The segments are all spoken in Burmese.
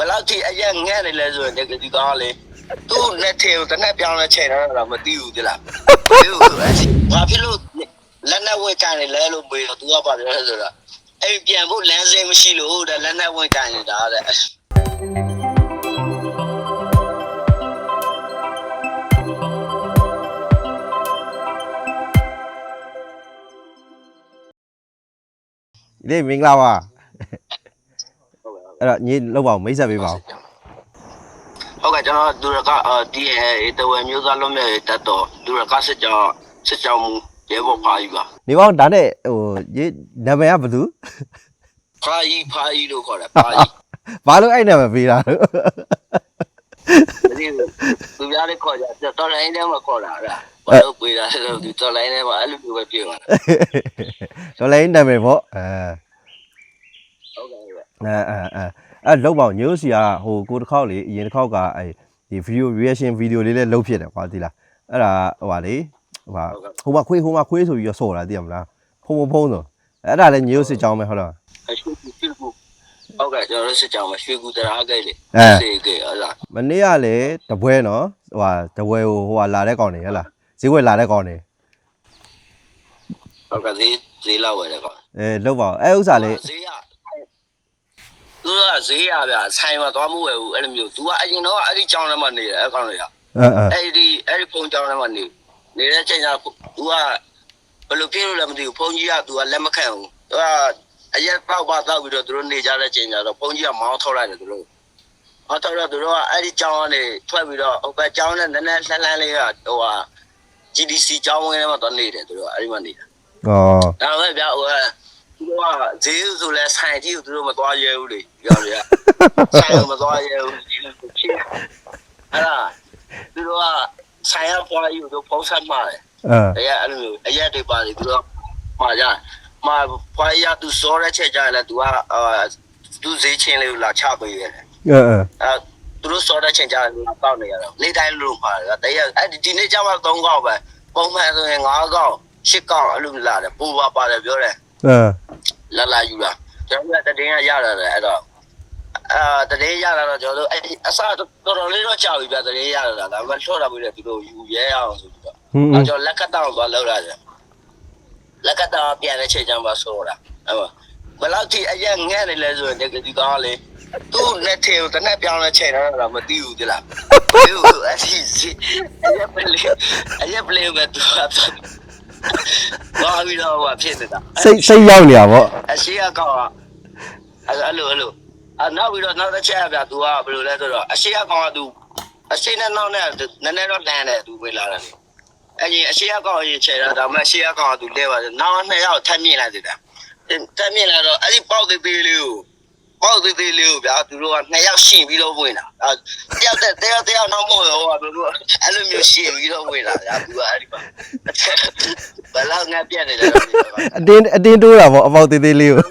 ဘယ်လောက်ထိအရက်ငဲ့နေလဲဆိုရင်တကယ်ဒီကောင်းလေသူ့လက်ထဲကိုတနက်ပြောင်းလဲချိန်တော့မသိဘူးတိလားဒီလိုဘာဖြစ်လို့လက်နဲ့ဝဲကန်နေလဲလို့ပြောတော့ तू ကပါပြောဆိုတော့အဲ့ပြန်ဖို့လမ်းစိမရှိလို့တဲ့လက်နဲ့ဝဲကန်နေတာတဲ့ဒီမင်္ဂလာပါဟုတ်ကဲ့ အဲ့တော့ညီလောက်ပါအောင်မိတ်ဆက်ပေးပါဦးဟုတ်ကဲ့ကျွန်တော်ဒူရကဒီအဲတဝဲမျိုးသားလုံးမြတ်တတ်တော်ဒူရကစစ်ကြောင်းစစ်ကြောင်းမူရဲဘော်ဖာကြီးပါနေပါဦးဒါနဲ့ဟိုညီနာမည်ကဘယ်သူဖာကြီးဖာကြီးလို့ခေါ်တယ်ဖာကြီးဘာလို့အဲ့နာမည်ပေးတာလို့ဒီသူများလေးခေါ်ကြတော်လိုင်းထဲမှာခေါ်တာအဲ့ဒါဘာလို့ပြေးတာလဲဒီတော်လိုင်းထဲမှာအဲ့လိုမျိုးပဲပြေးမှာဒေါ်လာရင်းနာမည်ပေါ့အဲဟုတ်ကဲ့ဟုတ်ကဲ့ အဲအဲအဲအဲ့လောက်ပါအောင်ညိုးစီကဟိုကိုတစ်ခေါက်လေအရင်တစ်ခေါက်ကအဲဒီ video reaction video လေးလည်းလုပ်ဖြစ်တယ်ကွာဒီလားအဲ့ဒါဟိုပါလေဟိုပါဟိုမှာခွေးဟိုမှာခွေးဆိုပြီးတော့ဆော့တာသိရမလားဖုံဖုံဖုံဆိုအဲ့ဒါလည်းညိုးစစ်ကြောင်းပဲဟုတ်လားအရှိကူပြကူဟုတ်ကဲ့ကျွန်တော်စစ်ကြောင်းမှာရွှေကူတရားခဲ့လေအဲစေကေအဲ့ဒါမနေ့ကလည်းတပွဲနော်ဟိုဟာတပွဲဟိုဟိုဟာလာတဲ့ကောင်နေဟဲ့လားဈေးဝယ်လာတဲ့ကောင်နေဟုတ်ကဲ့ဈေးဈေးလောက်ဝယ်တယ်ကောအဲလောက်ပါအောင်အဲဥစ္စာလေးဈေးရ သူကဈေးရဗျဆိုင်မှာသွားမှုပဲဘူးအဲ့လိုမျိုးသူကအရင်တော့အဲ့ဒီကြောင်ထဲမှာနေတယ်အဲ့ကောင်တွေကအဲ့ဒီအဲ့ဒီပုံကြောင်ထဲမှာနေနေတဲ့ချိန်ကသူကဘယ်လိုဖြစ်လို့လဲမသိဘူးဘုန်းကြီးကသူကလက်မခံဘူးသူကအရက်ပေါက်ပါတောက်ပြီးတော့သူတို့နေကြတဲ့ချိန်ကျတော့ဘုန်းကြီးကမောင်းထောက်လိုက်တယ်သူတို့မောင်းထောက်တော့သူတို့ကအဲ့ဒီကြောင်ကနေထွက်ပြီးတော့ဟိုဘက်ကြောင်နဲ့နည်းနည်းလှမ်းလှမ်းလေးကဟိုဟာ GDC ကြောင်ဝင်းထဲမှာသွားနေတယ်သူတို့ကအဲ့ဒီမှာနေတာဩဒါပဲဗျဟိုက သူတို့ကဈေးဆိုလဲဆိုင်ကြီးကိုသူတို့မသွားရဲဘူးလေပြောရရဆိုင်ကိုမသွားရဲဘူးဒီလိုဖြစ်အဲ့ဒါသူတို့ကဆိုင်ရပွားကြီးကိုသူဖုံးဆက်မှာတယ် အဲ အဲ့အဲ့လိုမျိုးအရက်တွေပါတယ်သူတို့မှာကြမှာပွားကြီးကသူစောတဲ့ချက်ကြရင်လဲသူကအာသူဈေးချင်းလေးကိုလာချပေးရတယ် အဲအဲ အဲသူတို့စောတဲ့ချိန်ကြရင်တောက်နေရတော့နေ့တိုင်းလို့မှာတယ်တရက်အဲ့ဒီနေ့ကျမှ3កောက်ပဲပုံမှန်ဆိုရင်5កောက်10កောက်အဲ့လိုလာတယ်ပူပါပါတယ်ပြောတယ် အဲလာလာယူလာကျွန်တော်ကတတင်းကရတာလေအဲ့တော့အာတတင်းရလာတော့ကျွန်တော်တို့အဲ့အစားတော်တော်လေးတော့ကြာပြီဗျတတင်းရလာတာဒါပေမဲ့ထော့တာပြီးတော့သူတို့ယူရဲအောင်ဆိုပြီးတော့ဟွန်းအဲ့ကျွန်တော်လက်ကတောင်းသွားလောက်လာတယ်လက်ကတောင်းပြန်တဲ့ချိန်ကျမှဆိုတာအဲ့မဘယ်လောက်ထိအရက်ငဲ့နေလဲဆိုရင်ဒီဒီကောင်းလေသူ့လက်ထဲကိုတနက်ပြောင်းလဲချိန်တော့မသိဘူးတိလားဒီလိုအဲ့ဒီအရက်ပလေအရက်ပလေပဲသူက ဘာပြီးတော့ဟိုဖြစ်နေတာ စိတ်စိတ်ရောက်နေတာဗော အရှိအကောင်ကအဲ့အဲ့လိုအဲ့လိုအနောက်ပြီးတော့နောက်တစ်ချက်ပြ तू ကဘယ်လိုလဲဆိုတော့အရှိအကောင်က तू အရှိနဲ့နောက်နဲ့နည်းနည်းတော့တန်းတယ် तू ဝင်လာတယ်အဲ့ဒီအရှိအကောင်ရင်ချေတာဒါမှအရှိအကောင်က तू လဲပါတယ်နောက်နှစ်ယောက်ထပ်မြင်လိုက်သေးတယ်ထပ်မြင်လာတော့အဲ့ဒီပေါက်သေးသေးလေးကို ပေါက်သေးသေးလေးကိုဗျာသူတို့ကနှစ်ယောက်ရှင်ပြီးတော့ဝင်လာအဲတယောက်တယောက်တယောက်နောက်မို့ရောဘယ်လိုအဲ့လိုမျိုးရှင်ပြီးတော့ဝင်လာဗျာ तू ကအဲ့ဒီမှာဘယ်လောက်ငါပြက်နေလဲအတင်းအတင်းတိုးတာဗောအပေါက်သေးသေးလေးကို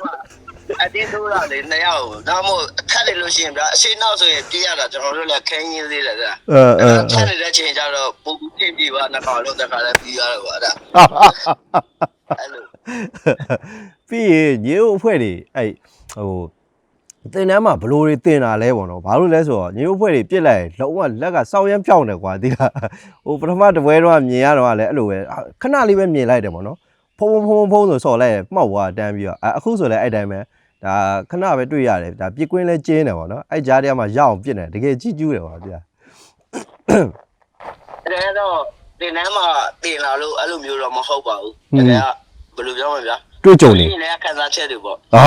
အတင်းတို့ရလေနှစ်ယောက်ဒါမှမဟုတ်အခက်လေလို့ရှိရင်ဗျာအရှိနောက်ဆိုရင်ပြေးရတာကျွန်တော်တို့လည်းခင်းရင်းသေးတယ်ဗျာအဲအဲအခက်နေတဲ့ချိန်ကျတော့ပုံပြင်းပြပါနှစ်ခါလုံးတစ်ခါလည်းပြီးရတော့ဗျာအဲ့အဲ့လိုပြီးရင်ညို့အဖွဲ့တွေအဲ့ဟို တင်တန်းမှာဘလို့တွေတင်တာလဲပေါ့နော်ဘာလို့လဲဆိုတော့ညို့အဖွဲ့တွေပြစ်လိုက်ရင်လုံးဝလက်ကစောင်းရမ်းဖြောင်းတယ်ကွာဒီလားဟိုပထမတစ်ပွဲတော့မြင်ရတော့လည်းအဲ့လိုပဲခဏလေးပဲမြင်လိုက်တယ်ပေါ့နော်ဖုံဖုံဖုံဖုံဆိုဆော်လိုက်မှောက်သွားတန်းပြီးတော့အခုဆိုလည်းအဲ့တိုင်းပဲဒါခဏပဲတွေ့ရတယ်ဒါပြစ်ကွင်းလဲကျင်းတယ်ပေါ့နော်အဲ့ကြားထဲမှာရအောင်ပြစ်နေတကယ်ကြည့်ကျူးတယ်ပေါ့ဗျာအဲ့တော့တင်တန်းမှာတင်လာလို့အဲ့လိုမျိုးတော့မဟုတ်ပါဘူးတကယ်ကဘယ်လိုပြောမလဲဗျာတွေ့ကြုံနေဒီလည်းခံစားချက်တွေပေါ့အာ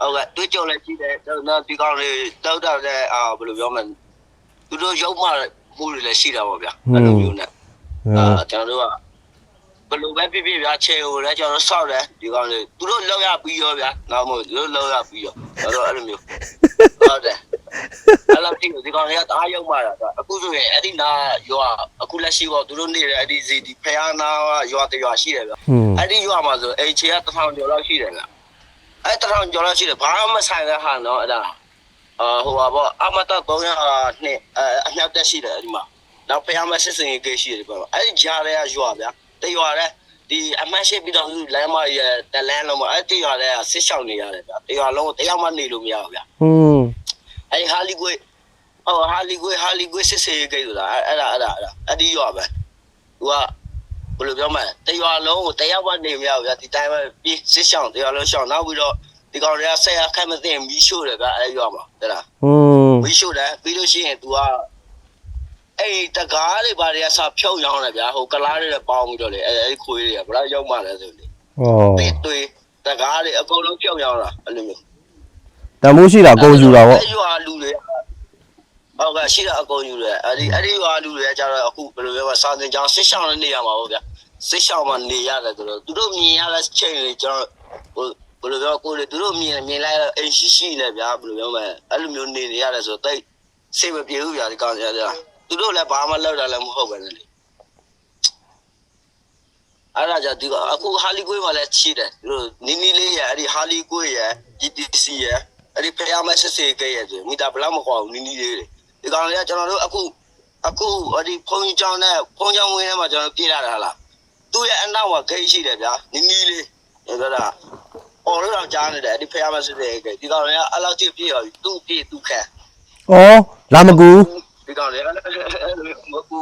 ဟုတ်ကဲ့တွေ့ကြုံလည်းရှိတယ်တော့ဒီကောင်လေးတောက်တော့လည်းအာဘယ်လိုပြောမလဲသူတို့ရုပ်မှမှုတွေလည်းရှိတာပေါ့ဗျာအဲ့လိုမျိုးနဲ့အာကျွန်တော်တို့ကဘယ်လိုပဲဖြစ်ဖြစ်ဗျာခြေကိုလည်းကျွန်တော်တို့စောက်တယ်ဒီကောင်လေးသူတို့လောက်ရပြီးရောဗျာနောက်မို့သူတို့လောက်ရပြီးရောကျွန်တော်တို့အဲ့လိုမျိုးဟုတ်တယ်အဲ့လိုဖြစ်ဒီကောင်လေးကတအားရောက်มาတာအခုဆိုရင်အဲ့ဒီနာရွာအခုလက်ရှိပေါ့သူတို့နေတဲ့အဲ့ဒီစီဒီဖယားနာရွာတရွာရှိတယ်ဗျာဟွန်းအဲ့ဒီရွာမှာဆိုအိမ်ခြေကတစ်ထောင်ကျော်လောက်ရှိတယ်ဗျာ အဲ့တစ်ထောင်ကျော်လောက်ရှိတယ်ဘာမှမဆိုင်တဲ့ဟာနော်အဲ့ဒါအာဟိုပါပေါ့အမတ300နှစ်အမြောက်တက်ရှိတယ်အဲ့ဒီမှာနောက်ဖျားမစစ်စင်ရေးကိရှိတယ်ပေါ့အဲ့ဒီကြားထဲကရွာဗျာတရွာထဲဒီအမတ်ရှိပြီးတော့လမ်းမရတလန်းလုံးမအဲ့တရွာထဲကဆစ်ရှောင်နေရတယ်ဗျာတရွာလုံးတယောက်မှနေလို့မရဘူးဗျာဟွန်းအဲ့ဟာလီကွေဟောဟာလီကွေဟာလီကွေစစ်စေးကိတ်ဆိုတာအဲ့ဒါအဲ့ဒါအဲ့ဒါအဲ့ဒီရွာပဲသူက ဘယ်လိုပြောမလဲတရွာလုံးကိုတယောက်မှနေမရဘူးဗျာဒီတိုင်းပဲပြီးစစ်ဆောင်တရွာလုံးရှောင်းနောက်ပြီးတော့ဒီကောင်တွေကဆက်ရခက်မသိမီးရှို့တယ်ဗျာအဲ့ရွာမှာတဲ့လား อืม မီးရှို့တယ်ပြီးလို့ရှိရင် तू ကအဲ့တကားတွေဘာတွေကစဖြုတ်ရောင်းတယ်ဗျာဟိုကလားတွေပေါင်းပြီးတော့လေအဲ့အဲ့ခွေးတွေကဘယ်တော့ရောက်မှလဲဆိုလေ ဩ တစ်တွေတကားတွေအကုန်လုံးဖြုတ်ရောင်းတာအဲ့လိုမျိုး တမိုးရှိတာကုန်ယူတာပေါ့ အဲ့ရွာလူတွေ ဟုတ်ကဲ့ရှိတာအကုန်ယူတယ်အဲ့ဒီအဲ့ဒီရွာလူတွေကကြတော့အခုဘယ်လိုပြောမလဲစာသင်ကျောင်းစစ်ဆောင်နေရမှာပေါ့ဗျာစစ်ဆောင်မှာနေရတယ်ဆိုတော့သူတို့မြင်ရတဲ့ချိန်တွေကျွန်တော်ဟိုဘယ်လိုပြောကိုယ်လေသူတို့မြင်မြင်လိုက်တော့အိမ်ရှိရှိနေဗျာဘယ်လိုပြောမလဲအဲ့လိုမျိုးနေနေရတယ်ဆိုတော့တိတ်စိတ်မပြေဘူးဗျာဒီကောင်ကြတာသူတို့လည်းဘာမှလောက်တာလည်းမဟုတ်ပဲလေအဲ့ဒါကြောင့်ဒီကအခုဟာလီကွေးမှာလည်းချီတယ်သူတို့နီနီလေးရအဲ့ဒီဟာလီကွေးရ GTC ရအဲ့ဒီဖျားမစစ်စေးကဲရဆိုမိတာဘလောက်မကွာဘူးနီနီလေးတွေ ဒီကောင်လေးကကျွန်တော်တို့အခုအခုအဲ့ဒီဖုန်းကြီးကျောင်းနဲ့ဖုန်းကျောင်းဝင်းထဲမှာကျွန်တော်ပြေးလာတာလားသူ့ရဲ့အနောက်မှာဂိတ်ရှိတယ်ဗျာနီနီလေးဒါကအော်လို့တော့ကြားနေတယ်အဲ့ဒီဖျားမစစ်စေးကဲဒီကောင်လေးကအဲ့လောက်တိပြေးရောသူ့ပြေးသူ့ခံဩလာမကူဒီကောင်လေးကမကူ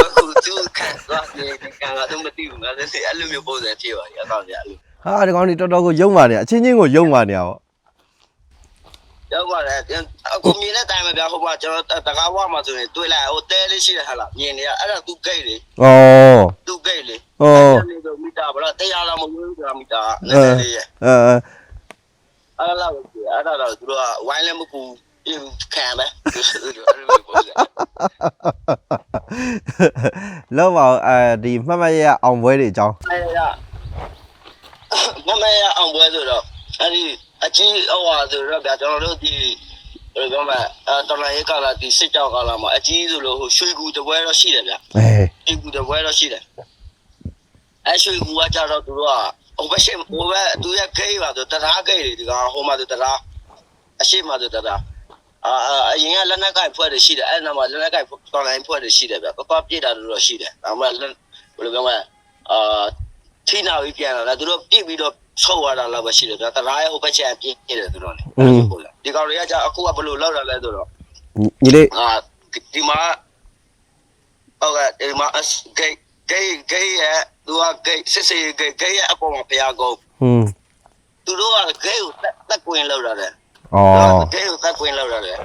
မကူသူခံသွားတယ်ဒီကောင်ကတော့မသိဘူးငါလည်းအဲ့လိုမျိုးပုံစံဖြစ်ပါရဲ့အကောင်လေးအဲ့လိုဟာဒီကောင်นี่တော်တော်ကိုယုံပါနေအချင်းချင်းကိုယုံပါနေရပေါ့ ရောက်ပါတယ်အခုမြင်တဲ့တိုင်မှာဗျာဟိုကကျွန်တော်တကားဝါမှာဆိုရင်တွေ့လိုက်ဟိုတဲလေးရှိတယ်ဟာလားမြင်နေရအဲ့ဒါသူဂိတ်လေဩသူဂိတ်လေဩနေတော့မီတာဗလားတရားလာမလို့ဆိုတာမီတာနည်းနည်းလေးရဲ့အဲအဲအဲ့ဒါပဲအဲ့ဒါတော့သူတို့ကဝိုင်းလည်းမကူခံပဲအဲ့လိုမျိုးပုံစံလောက်ပါအောင်အဲဒီမှတ်မှတ်ရရအောင်ပွဲတွေအကြောင်းအဲ့ဒါမမရအောင်ပွဲဆိုတော့အဲ့ဒီ အကြီးအဝါဆိုတော့ဗျာကျွန်တော်တို့ဒီဘယ်လိုပြောမလဲအဲတော်လိုင်းကလာဒီစစ်ကြောက်ကလာမှာအကြီးဆိုလို့ဟိုရွှေကူတပွဲတော့ရှိတယ်ဗျာအဲရွှေကူတပွဲတော့ရှိတယ်အဲရွှေကူကကြတော့သူတို့ကဟိုဘက်ရှိဟိုဘက်သူရဲ့ဂိတ်ပါဆိုတရားဂိတ်တွေဒီကဟိုမှာဆိုတရားအရှိမှဆိုတရားအာအရင်ကလက်နက်ကိုက်ဖွဲ့တွေရှိတယ်အဲ့နောက်မှာလက်နက်ကိုက်တော်လိုင်းဖွဲ့တွေရှိတယ်ဗျာပပပြည့်တာတော့ရှိတယ်ဒါမှဘယ်လိုပြောမလဲအာထိနာပြီးပြန်လာတယ်သူတို့ပြည့်ပြီးတော့ ဆုတ်ရတာလည်းပဲရှိတယ်ဗျာတရားရဲ့ဟိုဘက်ချက်ပြည့်နေတယ်သူတို့လေဒီကောင်တွေကကြအခုကဘယ်လိုလောက်တာလဲဆိုတော့ညီလေးအာဒီမှာဟုတ်ကဲ့ဒီမှာဂိတ်ဂိတ်ဂိတ်ရဲ့သူကဂိတ်စစ်စစ်ဂိတ်ဂိတ်ရဲ့အပေါ်မှာဖျားကုန်ဟွန်းသူတို့ကဂိတ်ကိုတက်ကွင်းလောက်တာတယ်ဩဂိတ်ကိုတက်ကွင်းလောက်တာတယ်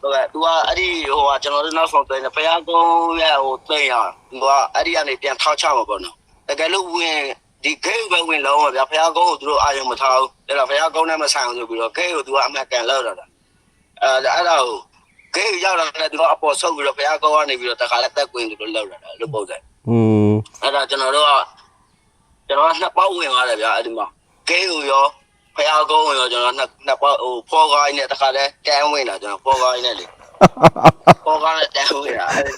ဟုတ်ကဲ့သူကအဲ့ဒီဟိုကကျွန်တော်တို့နောက်ဆုံးတဲ့ဖျားကုန်ရဲ့ဟိုသိရသူကအဲ့ဒီကနေပြန်ထောက်ချမှာပေါ့နော်တကယ်လို့ဝင် ဒီဂိတ်ပဲဝင်လုံးပါဗျာဖျားကုန်းကိုသူတို့အာရုံမထားဘူးအဲ့ဒါဖျားကုန်းနဲ့မဆိုင်ဘူးဆိုပြီးတော့ဂိတ်ကိုသူကအမှတ်ကန်လောက်တာအဲအဲ့ဒါကိုဂိတ်ရောက်လာတဲ့သူတို့အပေါ်ဆုပ်ပြီးတော့ဘုရားကောင်းကနေပြီးတော့တခါလဲတက်ကွင်းသူတို့လောက်လာတာလို့ပုံစံဟွန်းအဲ့ဒါကျွန်တော်တို့ကကျွန်တော်ကနှစ်ပေါက်ဝင်သွားတယ်ဗျာအဲ့ဒီမှာဂိတ်ကိုရောဘုရားကောင်းကိုရောကျွန်တော်နှစ်နှစ်ပေါက်ဟိုဖော်ကိုင်းနဲ့တခါလဲတန်းဝင်လာကျွန်တော်ဖော်ကိုင်းနဲ့လေ ဖော်ကိုင်းနဲ့တန်းဝင်လာအဲ့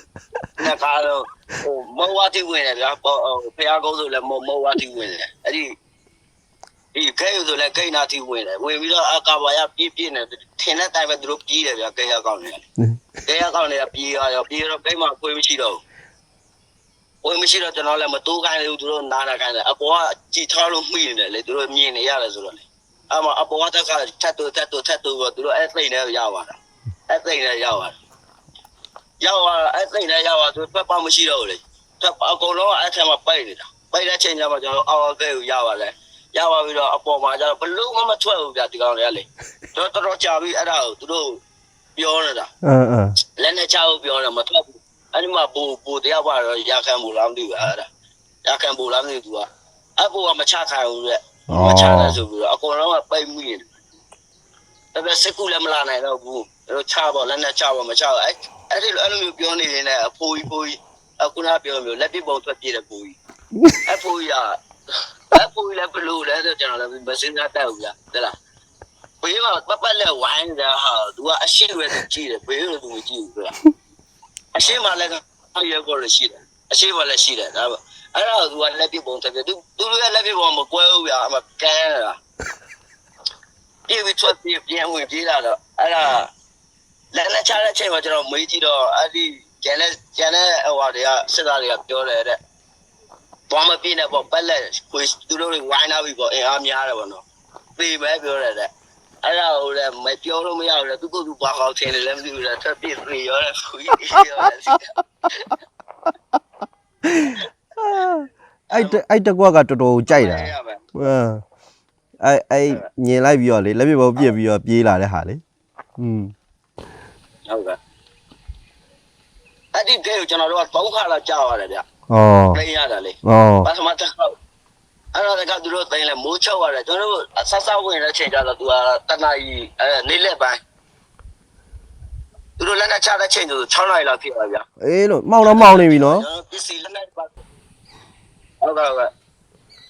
နှစ်ခါတော့ဟိုမောဝါတိဝင်တယ်ဗျာဟိုဘုရားကောင်းဆိုလဲမောမောဝါတိဝင်တယ်အဲ့ဒီဒီဂိတ်ဆိုလဲဂိတ်နာတိဝင်တယ်ဝင်ပြီးတော့အကာဘာရပြည့်ပြည့်နေထင်တဲ့တိုင်ပဲသူတို့ပြေးတယ်ဗျာဂိတ်ရောက်ကောင်းနေတယ်တဲရကောင်းနေတာပြေးရရောပြေးတော့ကိမခွေးမရှိတော့ဘူးခွေးမရှိတော့ကျွန်တော်လည်းမတိုးခိုင်းဘူးသူတို့နားနာခိုင်းတယ်အပေါ်ကကြည်ထားလို့မှီနေတယ်လေသူတို့မြင်နေရတယ်ဆိုတော့လေအမအပေါ်ကတက်ကထတ်တူထတ်တူထတ်တူတော့သူတို့အဲ့သိနေရပါတာ အဲ့သိနေရပါရောက်လာအဲ့သိနေရပါသူဖက်ပါမရှိတော့ဘူးလေဖက်ပါအကုန်လုံးအဲ့ထက်မှာပိတ်နေတာပိတ်တဲ့ချိန်ကျမှကျွန်တော်အော်အော်ကဲကိုရပါလေရပါပြီးတော့အပေါ်မှာကျတော့ဘလို့မှမထွက်ဘူးဗျဒီကောင်တွေကလေတော်တော်ကြာပြီအဲ့ဒါကိုသူတို့ပြောနေတာအင်းအင်းလက်နဲ့ချဖို့ပြောတယ်မထွက်ဘူးအဲ့ဒီမှာဘူဘူတယောက်ကတော့ရခံဘူးလားမသိဘူးအဲ့ဒါရခံဘူးလားမသိဘူးသူကအဘူကမချခိုင်းဘူးတဲ့မချတယ်ဆိုပြီးတော့အကုန်လုံးကပိတ်မိတယ် ဒါပေမဲ့စကူလည်းမလာနိုင်တော့ဘူးအဲ့တော့ချပေါ့လက်နဲ့ချပေါ့မချဘူးအဲ့အဲ့ဒီလိုအဲ့လိုမျိုးပြောနေနေအဖိုးကြီးဖိုးကြီးအခုနပြောမျိုးလက်ပြပုံထွက်ပြေးတယ်ဖိုးကြီးအဖိုးကြီးကအဖိုးကြီးလည်းဘလို့လဲဆိုကျွန်တော်လည်းမစင်းစားတတ်ဘူးဗျာဟုတ်လားဘေးမှာပတ်ပတ်လက်ဝိုင်းတာဟာသူကအရှိရွယ်သူကြည့်တယ်ဘေးလိုသူမကြည့်ဘူးဗျာအရှိမလည်းကရက်ကောရရှိတယ်အရှိမလည်းရှိတယ်ဒါပေအဲ့ဒါကသူကလက်ပြပုံတက်ပြသူသူတို့ရဲ့လက်ပြပုံမကွဲဘူးဗျာအမကန်းတာ ပြေပြီးထွက်ပြေးပြန်ဝင်ပြေးလာတော့အဲ့ဒါလက်နဲ့ချတဲ့ချိန်မှာကျွန်တော်မေးကြည့်တော့အဲ့ဒီကျန်တဲ့ကျန်တဲ့ဟိုဟာတွေကစစ်သားတွေကပြောတယ်တဲ့ဘာမပြင်းနဲ့ပေါ့ပက်လက်ကိုသူတို့တွေဝိုင်းလာပြီပေါ့အင်အားများတယ်ပေါ့နော်ပြေပဲပြောတယ်တဲ့အဲ့ဒါဟိုလည်းမပြောလို့မရဘူးလေသူကသူဘာကောက်ထင်းတယ်လည်းမသိဘူးလေထွက်ပြေးပြေးရောတယ်ခွေးရောတယ်စီအဲ့တအဲ့တကွက်ကတော်တော်ကြိုက်တာရမယ်ဟမ် အဲ့အဲ့ညင်လိုက်ပြီးတော့လေလက်ပြဘောပြစ်ပြီးတော့ပြေးလာတဲ့ဟာလေอืมဟုတ်ကဲ့အဲ့ဒီကဲကိုကျွန်တော်တို့ကသုံးခါလောက်ကြာရတယ်ဗျဩပြင်းရတယ်လေဩပထမတစ်ခါအဲ့တော့ကသူတို့တိုင်းလဲမိုးချောက်ရတယ်ကျွန်တော်တို့ဆက်ဆက်ဝင်တဲ့ချိန်ကျတော့သူကတနာကြီးအဲနေလက်ပိုင်းသူတို့လက်နဲ့ချတဲ့ချိန်ဆို6နာရီလောက်ဖြစ်သွားဗျာအေးလို့မောင်းတော့မောင်းနေပြီနော်ကျွန်တော်ပစ္စည်းလက်နဲ့ပါဟုတ်ကဲ့ဟုတ်ကဲ့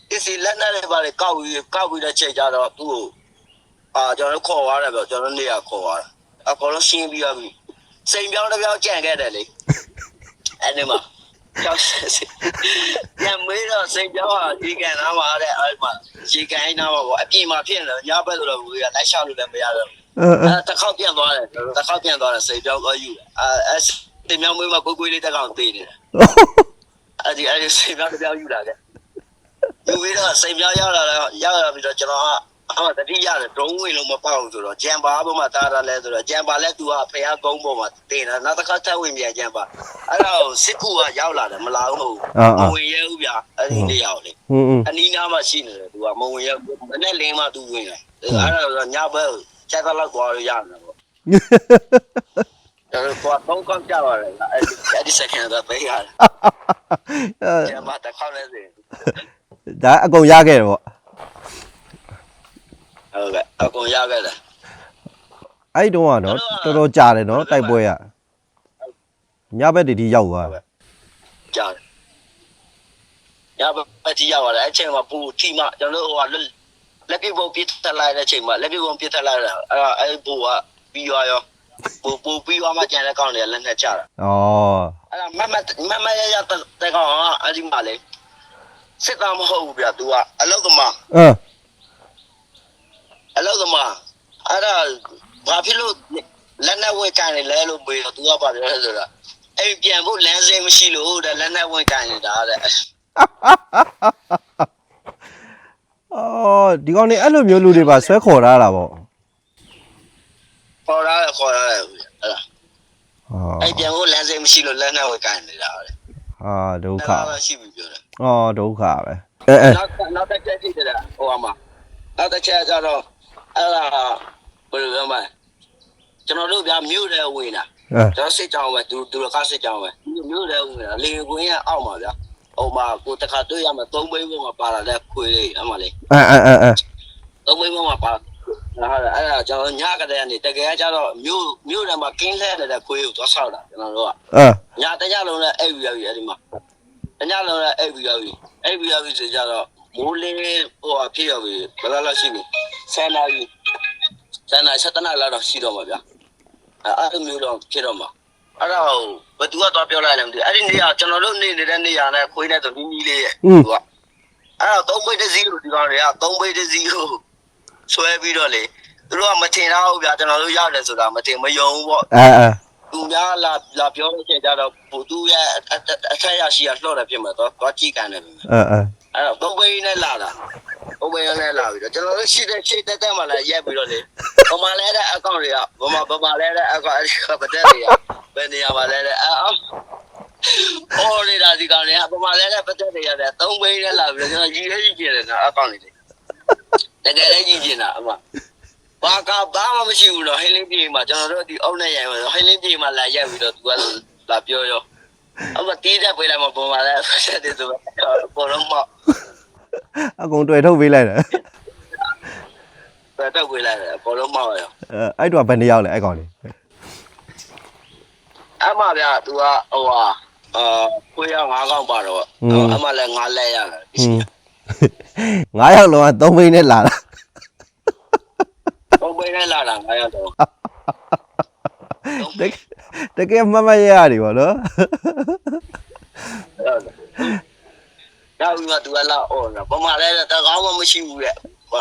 ပစ္စည်းလက်နဲ့လည်းပါလေကောက်ပြီးကောက်ပြီးတဲ့ချိန်ကျတော့သူ့ကိုအာကျွန်တော်ခေါ်သွားတယ်ဗျကျွန်တော်နေရခေါ်သွားတယ်အကောင်လုံးရှင်းပြီးတော့ပြီစိန်ပြောင်းတစ်ပြောင်းကြံခဲ့တယ်လေအဲ့ဒီမှာကျောက်စစ်ညမေးတော့စိန်ပြောင်းကဒီကန်နားမှာတဲ့အဲ့မှာဒီကန်အိနားမှာပေါ့အပြင်မှာဖြစ်နေတယ်ညဘက်ဆိုတော့ဘူးကလိုက်ရှောက်လို့လည်းမရတော့အဲအဲအဲတစ်ခေါက်ပြန်သွားတယ်တစ်ခေါက်ပြန်သွားတယ်စိန်ပြောင်းတော့ယူတယ်အဲအဲတင်မြောင်းမွေးမှာကိုကိုလေးတက်ကောင်သေးနေတယ်အဲ့ဒီအဲ့ဒီစိတ်ပြောင်းတစ်ပြောင်းယူလာတ ယ်ယူပြီးတော့စိတ်ပြောင်းရောက်လာတော့ရောက်လာပြီးတော့ကျွန်တော်ကအမတတိရတယ်ဒုံးဝင်လုံးမပေါက်ဘူးဆိုတော့ဂျမ်ပါဘုမတားတာလဲဆိုတော့ဂျမ်ပါလဲသူကဖះကုန်းပေါ်မှာတင်တာနောက်တစ်ခါထပ်ဝင်ပြန်ဂျမ်ပါအဲ့တော့စစ်ကူကရောက်လာတယ်မလာဘူးအာမအာဝင်ရဲဘူးဗျာအဲ့ဒီလေးရောက်လေဟွန်းဟွန်းအနီးနားမှာရှိနေတယ်သူကမဝင်ရဲဘူးမနဲ့လင်းမှသူဝင်တယ်အဲ့တော့ညဘက်ချက်တော့ကွာရရတယ်ပေါ့အဲ့တော့တော့ကောင်းကြပါလေအဲ့ဒီအဲ့ဒီ second တော့ပေးရတယ်အဲဂျမ်ပါတစ်ခေါက်လဲစီ ဒါအကုန်ရခဲ့တယ်ပေါ့ဟုတ်ကဲ့အကုန်ရခဲ့တယ်အဲ့တုန်းကတော့တော်တော်ကြာတယ်နော်တိုက်ပွဲရညဘက်တည်းဒီရောက်သွားတယ်ကြားတယ်ရပါပတိရောက်လာတဲ့အချိန်မှာပူထီမကျွန်တော်တို့ဟိုကလက်လက်ပြပုံပြစ်ထလိုက်တဲ့အချိန်မှာလက်ပြပုံပြစ်ထလိုက်တာအဲ့ဒါအဲ့ပူကပြီးသွားရောပူပူပြီးသွားမှကျန်တဲ့ကောင်တွေကလက်နဲ့ချတာဩအဲ့ဒါမမမမရရတဲ့ကောင်ကအဲ့ဒီမှာလေ စစ်သားမဟုတ်ဘူးဗျ तू ကအလောက်သမားအဲအလောက်သမားအဲ့ဒါဘာဖြစ်လို့လက်နဲ့ဝဲကန်နေလဲလို့ပြောတော့ तू ကပါပြောဆိုတော့အဲ့ပြန်ဖို့လမ်းစိမ်းမရှိလို့တဲ့လက်နဲ့ဝဲကန်နေတာတဲ့အော်ဒီကောင်နေအဲ့လိုမျိုးလူတွေပါဆွဲခေါ်ထားတာပေါ့ခေါ်ရတယ်ခေါ်ရတယ်အဲ့ဒါဟောအဲ့ပြန်ဖို့လမ်းစိမ်းမရှိလို့လက်နဲ့ဝဲကန်နေတာတဲ့ဟာဒုက္ခဒါမှရှိပြီပြောတယ် အော်ဒုက္ခပဲအဲအဲနောက်နောက်တစ်ချက်ရှိတယ်ဟိုအမနောက်တစ်ချက်ကျတော့အဲ့ဒါဘယ်လိုပြောမလဲကျွန်တော်တို့ဗျာမြို့တယ်ဝင်တာအဲကျွန်တော်စစ်ကြောင်းပဲသူသူကစစ်ကြောင်းပဲမြို့တယ်ဝင်တာလေကွင်းရအောက်မှာဗျာဟိုမှာကိုတခါတွေ့ရမှာသုံးဘိန်းပေါ်မှာပါလာတဲ့ခွေးလေးအမလေးအဲအဲအဲအဲသုံးဘိန်းပေါ်မှာပါဟုတ်တယ်အဲ့ဒါကျွန်တော်ညကတည်းကနေတကယ်ကျတော့မြို့မြို့ထဲမှာကင်းလှဲနေတဲ့ခွေးကိုသွားဆောက်တာကျွန်တော်တို့ကအဲညတညလုံးနဲ့အိပ်ပြီးရပြီအဲ့ဒီမှာ တညလုံးနဲ့အိပ်ပြီးရပြီအိပ်ပြီးရပြီဆိုကြတော့မိုးလေးဟိုအဖြစ်ရပြီဘယ်လောက်လောက်ရှိပြီဆယ်နာရီဆယ်နာရီ7နာရီလောက်တော့ရှိတော့မှာဗျာအဲ့အဲ့လိုမျိုးတော့ဖြစ်တော့မှာအဲ့တော့ဘသူကတော့ပြောလိုက်တယ်မသိအဲ့ဒီနေရာကျွန်တော်တို့နေနေတဲ့နေရာနဲ့ခွေးနဲ့ဆိုနီးနီးလေးရဲ့သူကအဲ့တော့3ဘိတ်တစ်စီးလို့ဒီကောင်တွေက3ဘိတ်တစ်စီးကိုဆွဲပြီးတော့လေသူတို့ကမထင်တော့ဘူးဗျာကျွန်တော်တို့ရတယ်ဆိုတာမထင်မယုံဘူးပေါ့အဲအဲ သူများလာလာပြောလို့ချိန်ကြတော့ဘူသူရဲ့အထက်ရရှိရလှော့တယ်ဖြစ်မှာတော့တော့ကြည့်ကန်တယ်ပဲအဲအဲအဲ့တော့သုံးဘိန်းနဲ့လာတာသုံးဘိန်းနဲ့လာပြီးတော့ကျွန်တော်တို့ရှိတဲ့ရှိတဲ့တက်မှလည်းရက်ပြီးတော့လေဘမလဲတဲ့အကောင့်တွေကဘမဘမလဲတဲ့အကောင့်အဲ့ဒီကပတက်တွေကဘယ်နေရာမှာလဲတဲ့အော်အော်လေဒါဒီကောင်တွေကဘမလဲတဲ့ပတက်တွေရတယ်သုံးဘိန်းနဲ့လာပြီးတော့ကျွန်တော်ကြီးရေးကြည့်တယ်နော်အကောင့်တွေတကယ်လည်းကြီးကျင်တာအမ ဘာကဘာမှမရှိဘူးတော့ဟင်းလင်းပြေးမှာကျွန်တော်တို့ဒီအုပ်နဲ့ရိုင်မှာဟင်းလင်းပြေးမှာလာရက်ပြီးတော့သူကလာပြောရောအမတီးတဲ့ပေးလိုက်မှာပုံမှန်လဲဆက်တယ်ဆိုတော့ပေါ်တော့မအကုန်တွေ့ထုတ်ပေးလိုက်တယ်ပဲတော့ပေးလိုက်တယ်ပေါ်တော့မရောအဲအဲ့တော့ဘယ်နှစ်ယောက်လဲအဲ့ကောင်လေးအမဗျာ तू ကဟိုဟာအာခွေးရငါးកောင်းပါတော့အမလည်းငါးလဲရတယ်ဟင်းငါးယောက်လုံးကသုံးဘိန်းနဲ့လာတာ ပုံပေးနဲ့လာတာငါရတော့တကယ်တကယ်မမရရတယ်ဗောနော်နောက်ပြီးမှ तू ကလာအော်နော်ပမာလဲတကောင်းမှမရှိဘူးတဲ့ဘာ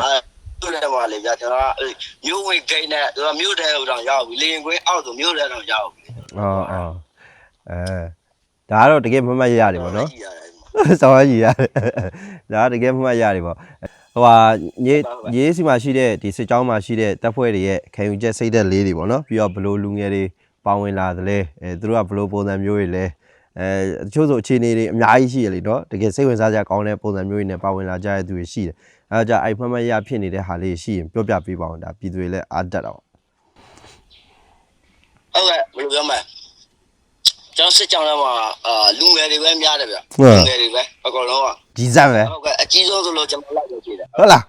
သူလည်းပါလေဗျာကျွန်တော်ကမြို့ဝင်ဂိတ်နဲ့ तू ကမြို့ထဲတော့ရောက်ပြီလေရင်ခွင်းအောက်ဆိုမြို့ထဲတော့ရောက်ပြီအော်အော်အဲဒါကတော့တကယ်မမရရတယ်ဗောနော်ရှိရတယ်ဆောင်းရည်ရတယ်ဒါကတကယ်မမရတယ်ဗော ဟိုဟာညီညီစီမှာရှိတဲ့ဒီစစ်ကြောင်းမှာရှိတဲ့တပ်ဖွဲ့တွေရဲ့ခံယူချက်စိတ်သက်လေးတွေပေါ့နော်ပြီးတော့ဘလို့လူငယ်တွေပါဝင်လာသလဲအဲသူတို့ကဘလို့ပုံစံမျိုးတွေလဲအဲတချို့ဆိုအခြေအနေတွေအများကြီးရှိရလေနော်တကယ်စိတ်ဝင်စားကြကောင်းတဲ့ပုံစံမျိုးတွေနဲ့ပါဝင်လာကြတဲ့သူတွေရှိတယ်အဲဒါကြအိုက်ဖမရဖြစ်နေတဲ့ဟာလေးရှိရင်ပြောပြပေးပါအောင်ဒါပြည်သူတွေလည်းအားတက်တော့ဟုတ်ကဲ့ဘယ်လိုပြောမလဲကျွန်တော်စစ်ကြောင်းထဲမှာအာလူငယ်တွေပဲများတယ်ဗျဟုတ်လူငယ်တွေပဲအကုန်လုံးက ကြီးစမ်းပဲဟုတ်ကဲ့အကြီးဆုံးဆိုလို့ကျွန်တော်လိုက်ရကြည့်တယ်ဟုတ်လား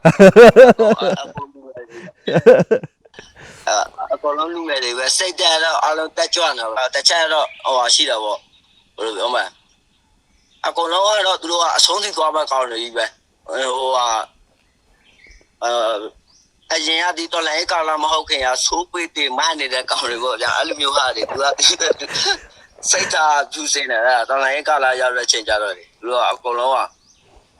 အကောင်လုံးလူငယ်တွေပဲစိတ်တက်တော့အလုံးတက်ကြွနေတော့တချက်တော့ဟိုဟာရှိတာပေါ့ဘယ်လိုပြောမလဲအကောင်လုံးကတော့သူတို့ကအဆုံးထိသွားမှကောင်းတယ်ကြီးပဲဟိုဟာအာအရင်ကဒီတော်လိုင်းကာလာမဟုတ်ခင်ကဆိုးပေးတင်မနေတဲ့ကောင်တွေပေါ့ဗျာအဲ့လိုမျိုးဟာတွေသူကစိတ်သာကျူးစင်းနေတာတော်လိုင်းကာလာရောက်တဲ့ချိန်ကြတော့သူတို့ကအကောင်လုံးက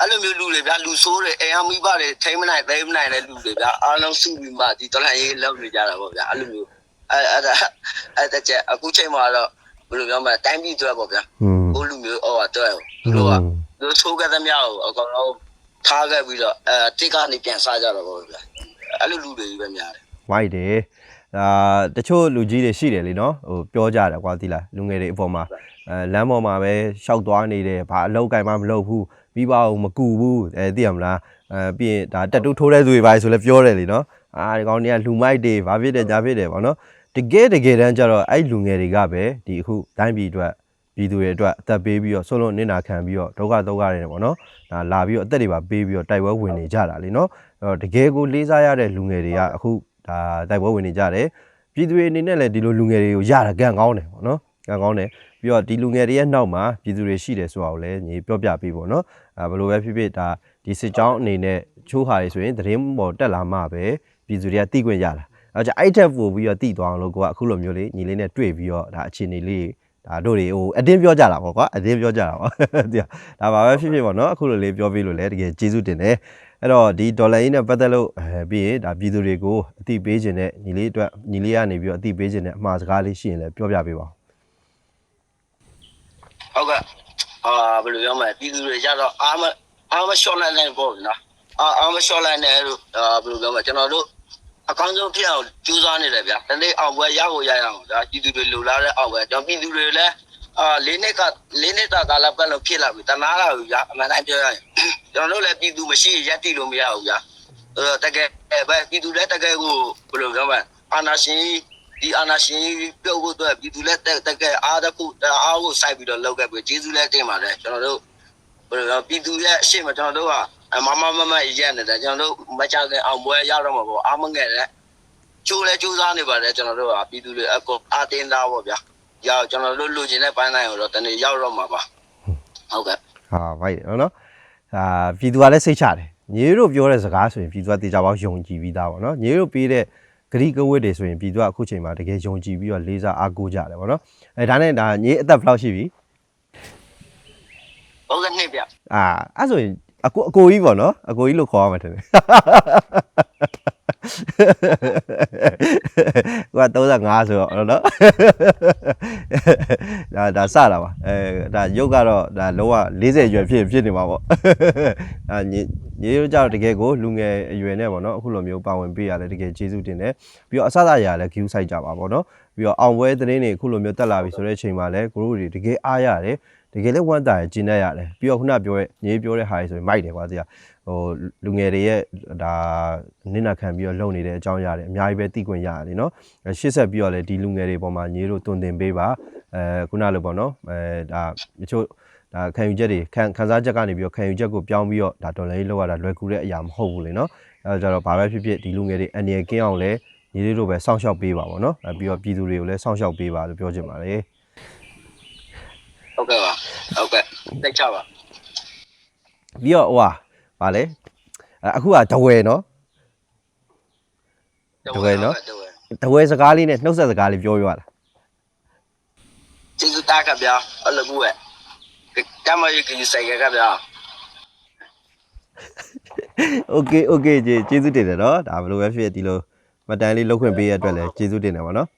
အဲ့လိုမျိုးလူတွေဗျာလူဆိုးတွေအိမ်အမိဘတွေထိမ့်မနိုင်သိမနိုင်တဲ့လူတွေဗျာအားလုံးစုပြီးမှဒီတော်လိုင်းရေးလုပ်နေကြတာပေါ့ဗျာအဲ့လိုမျိုးအဲ့အဲ့ဒါအဲ့ဒါချက်အခုချိန်မှာတော့ဘယ်လိုပြောမလဲတိုင်းပြည်အတွက်ပေါ့ဗျာอืมဟိုလူမျိုးဟောတော့သူတို့ကသူတို့ဆိုးခဲ့သမျှကိုအကောင်လုံးထားခဲ့ပြီးတော့အဲတစ်ကနေပြန်စားကြတော့ပေါ့ဗျာအဲ့လိုလူတွေကြီးပဲများတယ်ဝိုက်တယ်ဒါတချို့လူကြီးတွေရှိတယ်လीနော်ဟိုပြောကြတယ်ကွာသီလားလူငယ်တွေအပေါ်မှာအဲလမ်းပေါ်မှာပဲရှောက်သွားနေတယ်ဘာအလောက်ကင်မှမလုပ်ဘူး ပြီးပါအောင်မကူဘူးအဲသိရမလားအဲပြီးရင်ဒါတက်တူးထိုးတဲ့သူတွေပါဆိုလဲပြောတယ်လीနော်အာဒီကောင်တွေကလူမိုက်တွေဘာဖြစ်တယ်ညာဖြစ်တယ်ဗောနော်တကယ်တကယ်တမ်းကျတော့အဲ့လူငယ်တွေကပဲဒီအခုတိုင်းပြည်အတွက်ပြည်သူတွေအတွက်အသက်ပေးပြီးတော့ဆုံးလုံးနစ်နာခံပြီးတော့ဒုက္ခဒုက္ခတွေပေါ့နော်ဒါလာပြီးတော့အသက်တွေပါပေးပြီးတော့တိုက်ပွဲဝင်နေကြတာလीနော်အဲ့တော့တကယ်ကိုလေးစားရတဲ့လူငယ်တွေကအခုဒါတိုက်ပွဲဝင်နေကြတယ်ပြည်သူတွေအနေနဲ့လည်းဒီလိုလူငယ်တွေကိုရတာကံကောင်းတယ်ပေါ့နော်ကံကောင်းတယ် ပြီးတော့ဒီလူငယ်တွေရဲ့နောက်မှာပြည်သူတွေရှိတယ်ဆိုတာကိုလည်းညီပြောပြပေးပေါ့နော်အဲဘယ်လိုပဲဖြစ်ဖြစ်ဒါဒီစစ်ကြောင်းအနေနဲ့ချိုးဟာတွေဆိုရင်သတင်းပေါ်တက်လာမှပဲပြည်သူတွေကသိခွင့်ရတာအဲကြောင့်အဲ့ထက်ပို့ပြီးတော့သိသွားအောင်လို့ကိုကအခုလိုမျိုးလေးညီလေးနဲ့တွေ့ပြီးတော့ဒါအခြေအနေလေးဒါတို့တွေဟိုအတင်းပြောကြတာပေါ့ကွာအတင်းပြောကြတာပေါ့ဒီဒါပါပဲဖြစ်ဖြစ်ပေါ့နော်အခုလိုလေးပြောပြီးလို့လည်းတကယ်ကျေးဇူးတင်တယ်အဲ့တော့ဒီဒေါ်လာရင်းနဲ့ပတ်သက်လို့အဲပြီးရင်ဒါပြည်သူတွေကိုအသိပေးခြင်းနဲ့ညီလေးအတွက်ညီလေးကနေပြီးတော့အသိပေးခြင်းနဲ့အမှားစကားလေးရှိရင်လည်းပြောပြပေးပါဦး ဟုတ်ကဲ့အာဘယ်လိုပြောမလဲပြည်သူတွေကြတော့အားမအားမလျှော့လိုက်နိုင်ပေါ့နော်အာအားမလျှော့လိုက်နိုင်လို့အာဘယ်လိုပြောမလဲကျွန်တော်တို့အကောင်းဆုံးဖြစ်အောင်ကြိုးစားနေတယ်ဗျာတနေ့အောင်ပွဲရဖို့ရရအောင်ဒါပြည်သူတွေလိုလားတဲ့အောင်ပွဲကျွန်တော်ပြည်သူတွေလည်းအာလေးနှစ်ကလေးနှစ်တာကာလပတ်လုံးဖြစ်လာပြီတနာလာပြီဗျာအမှန်တိုင်းပြောရရင်ကျွန်တော်တို့လည်းပြည်သူမရှိရက်တိလို့မရဘူးဗျာအဲတကယ်ပဲပြည်သူလည်းတကယ်ကိုဘယ်လိုပြောမလဲအာနာရှင် ဒီအာနာရှင်ပြုတ်ဖို့အတွက်ပြည်သူလည်းတကယ်အားတခုအားကိုစိုက်ပြီးတော့လုပ်ခဲ့ပြီးကျေးဇူးလည်းတင်ပါတယ်ကျွန်တော်တို့ဘယ်လိုပြည်သူရဲ့အရှိမကျွန်တော်တို့ကမမမမရက်နေတယ်ကျွန်တော်တို့မချခင်အောင်ပွဲရတော့မှာပေါ့အားမငယ်တဲ့ကျိုးလဲကျိုးစားနေပါတယ်ကျွန်တော်တို့ကပြည်သူတွေအကောအားတင်းသားပေါ့ဗျာရောက်ကျွန်တော်တို့လူချင်းတဲ့ပိုင်းတိုင်းကိုတော့တနေ့ရောက်တော့မှာပါဟုတ်ကဲ့ဟာဗိုက်တယ်နော်အာပြည်သူကလည်းစိတ်ချတယ်ညီတို့ပြောတဲ့စကားဆိုရင်ပြည်သူကတေချာပေါက်ယုံကြည်ပြီးသားပေါ့နော်ညီတို့ပေးတဲ့ ဂရိကဝတ်တွေဆိုရင်ပြည်သူကအခုချိန်မှာတကယ်ယုံကြည်ပြီးတော့လေးစားအားကိုးကြတယ်ပေါ့နော်အဲဒါနဲ့ဒါညီအသက်ဘယ်လောက်ရှိပြီဟုတ်ကဲ့နှစ်ဗျအာအဲ့ဆိုရင်အကိုအကိုကြီးပေါ့နော်အကိုကြီးလို့ခေါ်ရမှာတယ် ကွာ35ဆိုတော့နော်ဒါဒါစတာပါအဲဒါရုပ်ကတော့ဒါလောက40ရွယ်ဖြစ်ဖြစ်နေမှာပေါ့အာညီညီတို့ကြတော့တကယ်ကိုလူငယ်အရွယ်နဲ့ပေါ့နော်အခုလိုမျိုးပါဝင်ပေးရလဲတကယ်ကျေးဇူးတင်တယ်ပြီးတော့အစသာရလည်း view site ကြပါပေါ့နော်ပြီးတော့အောင်ပွဲသတင်းတွေအခုလိုမျိုးတက်လာပြီဆိုတဲ့အချိန်မှာလည်းကိုတို့တွေတကယ်အားရတယ် တကယ်လည်းဝမ်းသာရကျင်းတတ်ရတယ်ပြီးတော့ခုနပြောရဲ့ညီပြောတဲ့ဟာတွေဆိုရင်မိုက်တယ်ကွာတရားဟိုလူငယ်တွေရဲ့ဒါနင့်နာခံပြီးတော့လုပ်နေတဲ့အကြောင်းရတယ်အများကြီးပဲသိခွင့်ရတယ်နော်ရှေ့ဆက်ပြီးတော့လည်းဒီလူငယ်တွေပေါ်မှာညီတို့တွင်တင်ပေးပါအဲခုနလိုပေါ့နော်အဲဒါတချို့ဒါခံယူချက်တွေခံခံစားချက်ကနေပြီးတော့ခံယူချက်ကိုပြောင်းပြီးတော့ဒါဒေါ်လာရေးလောက်ရတာလွယ်ကူတဲ့အရာမဟုတ်ဘူးလေနော်အဲဒါကြတော့ဘာပဲဖြစ်ဖြစ်ဒီလူငယ်တွေအန်ရကင်းအောင်လဲညီလေးတို့ပဲစောင့်ရှောက်ပေးပါပေါ့နော်အဲပြီးတော့ပြည်သူတွေကိုလည်းစောင့်ရှောက်ပေးပါလို့ပြောချင်ပါတယ် ဟုတ်ကဲ့ပါဟုတ်ကဲ့သိချပါပြီးတော့ဟိုဟာဗာလေအခုကတဝဲနော်တဝဲနော်တဝဲစကားလေးနဲ့နှုတ်ဆက်စကားလေးပြောပြရလားကျေးဇူးတားကဗျာအလဘူးရဲ့ကမရကြီးဆိုင်ကဗျာ Okay okay ကျေးဇူးတင်တယ်နော်ဒါဘယ်လိုပဲဖြစ်ဒီလိုမတန်လေးလောက်ခွင့်ပေးရတဲ့အတွက်လည်းကျေးဇူးတင်တယ်ပါနော်